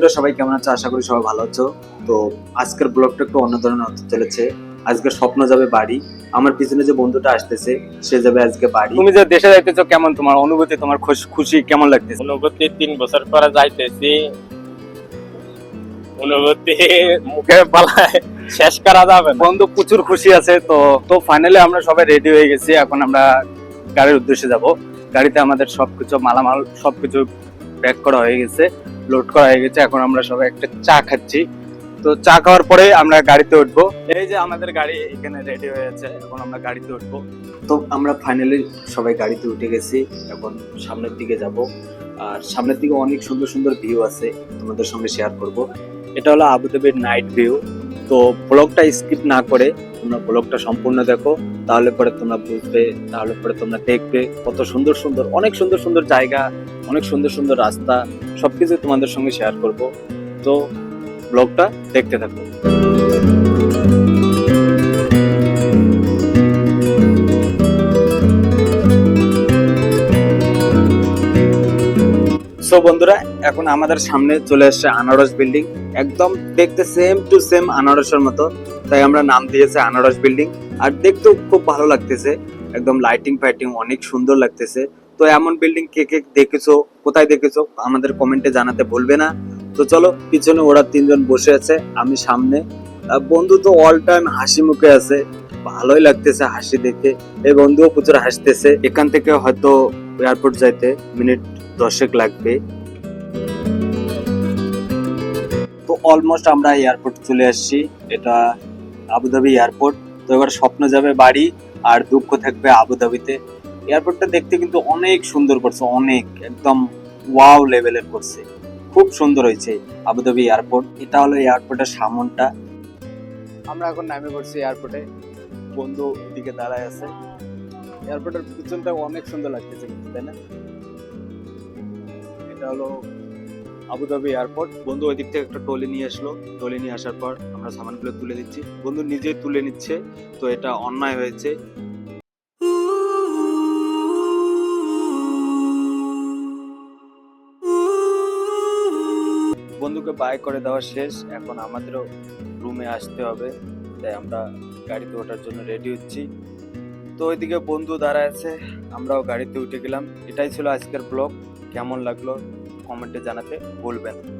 বন্ধুরা সবাই কেমন আছো? আশা করি সবাই ভালো আছো। তো আজকের ব্লগটা একটু অন্য ধরনের হতে চলেছে। আজকে স্বপ্ন যাবে বাড়ি। আমার পিছনে যে বন্ধুটা আসতেছে সে যাবে আজকে বাড়ি। তুমি যে দেশে যাইতেছো কেমন তোমার অনুভূতি তোমার খুশি কেমন লাগতেছে? অনুভূতি তিন বছর পরে যাইতেছি। অনুভূতি মুখে পালায়। শেষ করা যাবে বন্ধু প্রচুর খুশি আছে তো তো ফাইনালি আমরা সবাই রেডি হয়ে গেছি। এখন আমরা গাড়ির উদ্দেশ্যে যাব। গাড়িতে আমাদের সবকিছু মালামাল সবকিছু প্যাক করা হয়ে গেছে। লোড করা হয়ে গেছে, এখন আমরা সবাই একটা চা খাচ্ছি। তো চা খাওয়ার পরে আমরা গাড়িতে উঠবো। এই যে আমাদের গাড়ি এখানে রেডি হয়ে আছে, এখন আমরা গাড়িতে উঠবো। তো আমরা ফাইনালি সবাই গাড়িতে উঠে গেছি, এখন সামনের দিকে যাব। আর সামনের দিকে অনেক সুন্দর সুন্দর ভিউ আছে, তোমাদের সঙ্গে শেয়ার করব। এটা হলো আবুধাবির নাইট ভিউ তো ব্লগটা স্কিপ না করে তোমরা ব্লগটা সম্পূর্ণ দেখো। তাহলে পরে তোমরা বুঝবে, তাহলে পরে তোমরা দেখবে কত সুন্দর সুন্দর, অনেক সুন্দর সুন্দর জায়গা, অনেক সুন্দর সুন্দর রাস্তা সব কিছু তোমাদের সঙ্গে শেয়ার করব। তো ব্লগটা দেখতে থাকো। সো বন্ধুরা, এখন আমাদের সামনে চলে এসেছে আনারস বিল্ডিং একদম দেখতে সেম টু সেম আনারসের মতো, তাই আমরা নাম দিয়েছে আনারস বিল্ডিং আর দেখতেও খুব ভালো লাগতেছে। একদম লাইটিং ফাইটিং অনেক সুন্দর লাগতেছে। তো এমন বিল্ডিং কে কে দেখেছ, কোথায় দেখেছ, আমাদের কমেন্টে জানাতে ভুলবে না। তো চলো, পিছনে ওরা তিনজন বসে আছে, আমি সামনে। বন্ধু তো অল টাইম হাসি মুখে আছে। ভালোই লাগতেছে হাসি দেখে। এই বন্ধুও প্রচুর হাসতেছে। এখান থেকে হয়তো এয়ারপোর্ট যাইতে মিনিট দশেক লাগবে। তো অলমোস্ট আমরা এয়ারপোর্ট চলে আসছি। এটা আবুধাবি এয়ারপোর্ট। তো এবার স্বপ্ন যাবে বাড়ি আর দুঃখ থাকবে আবুধাবিতে। এয়ারপোর্টটা দেখতে কিন্তু অনেক সুন্দর করছে অনেক একদম ওয়াও লেভেলের করছে। খুব সুন্দর হয়েছে আবুধাবি এয়ারপোর্ট। এটা হলো এয়ারপোর্টের সামনটা। আমরা এখন নামে পড়ছি এয়ারপোর্টে। বন্ধু দিকে দাঁড়ায় আছে। এয়ারপোর্টের পিছনটা অনেক সুন্দর লাগতেছে তাই না? এটা হলো আবুধাবি এয়ারপোর্ট। বন্ধু ওই দিক থেকে একটা টলি নিয়ে আসলো। টলি নিয়ে আসার পর আমরা সামানগুলো তুলে দিচ্ছি। বন্ধু নিজেই তুলে নিচ্ছে, তো এটা অন্যায় হয়েছে। বন্ধুকে বাই করে দেওয়া শেষ। এখন আমাদেরও রুমে আসতে হবে, তাই আমরা গাড়িতে ওঠার জন্য রেডি হচ্ছি। তো ওইদিকে বন্ধু দাঁড়ায় আছে, আমরাও গাড়িতে উঠে গেলাম। এটাই ছিল আজকের ব্লগ। কেমন লাগল? কমেন্টে জানাতে বলবেন।